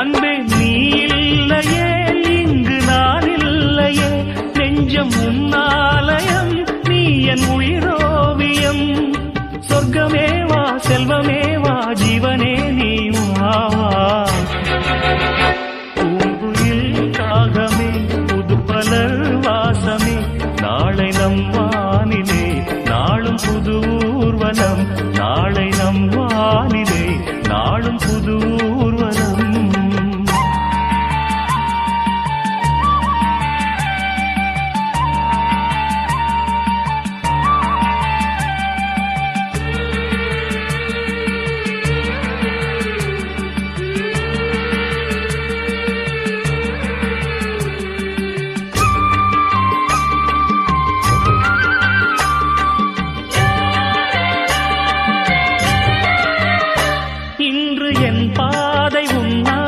அன்பே நீ இல்லையே இங்கு நான் இல்லையே நெஞ்சம் உன்னாலயம் நீ என் உயிரோவியம். சொர்க்கமேவா செல்வமேவா ஜீவனே நீ வாவா பூங்குயில் காகமே புது பலர் வாசமே. நாளை நம் வானிலே நாளும் புது ஊர்வலம். நாளை நம் என் பாதை உன்னா